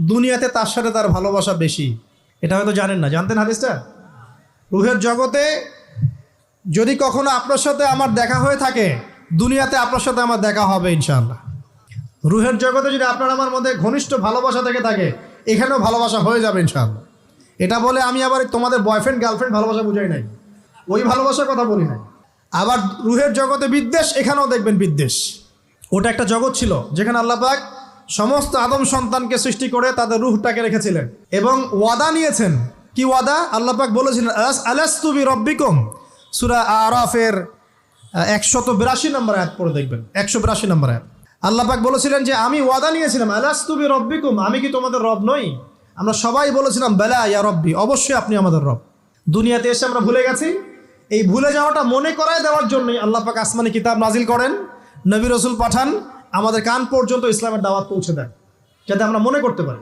দুনিয়াতে তার সাথে তার ভালোবাসা বেশি। এটা হয়তো জানেন না। জানতেন হাদিসটা? রুহের জগতে যদি কখনো আপনার সাথে আমার দেখা হয়ে থাকে, দুনিয়াতে আপনার সাথে আমার দেখা হবে ইনশাআল্লাহ। রুহের জগতে যদি আপনার আমার মধ্যে ঘনিষ্ঠ ভালোবাসা থেকে থাকে, এখানেও ভালোবাসা হয়ে যাবে ইনশাআল্লাহ। এটা বলে আমি আবার তোমাদের বয়ফ্রেন্ড গার্লফ্রেন্ড ভালোবাসা বুঝাই নাই। ওই ভালোবাসার কথা বলি নাই। আবার রুহের জগতে বিদ্বেষ, এখানেও দেখবেন বিদ্বেষ। ওটা একটা জগৎ ছিল, যেখানে আল্লাহ পাক সমস্ত আদম সন্তানকে সৃষ্টি করে তাদের রুহটাকে রেখেছিলেন এবং ওয়াদা নিয়েছেন। কি ওয়াদা? আল্লাহ পাক বলেছিলেন আলাস্তুবি রব্বিকুম সুরা আরাফের একশত বিরাশি নম্বর আয়াত পড়ে দেখবেন। একশো বিরাশি নম্বর আয়াত। আল্লাহ পাক বলেছিলেন যে, আমি ওয়াদা নিয়েছিলাম আলাস্তুবি রব্বিকুম আমি কি তোমাদের রব নই? আমরা সবাই বলেছিলাম, বেলা ইয়া রব্বি অবশ্যই আপনি আমাদের রব। দুনিয়াতে এসে আমরা ভুলে গেছি। এই ভুলে যাওয়াটা মনে করায় দেওয়ার জন্যই আল্লাহ পাক আসমানি কিতাব নাজিল করেন, নবী রসুল পাঠান আমাদের কান পর্যন্ত ইসলামের দাওয়াত পৌঁছে দেন যাতে আমরা মনে করতে পারি।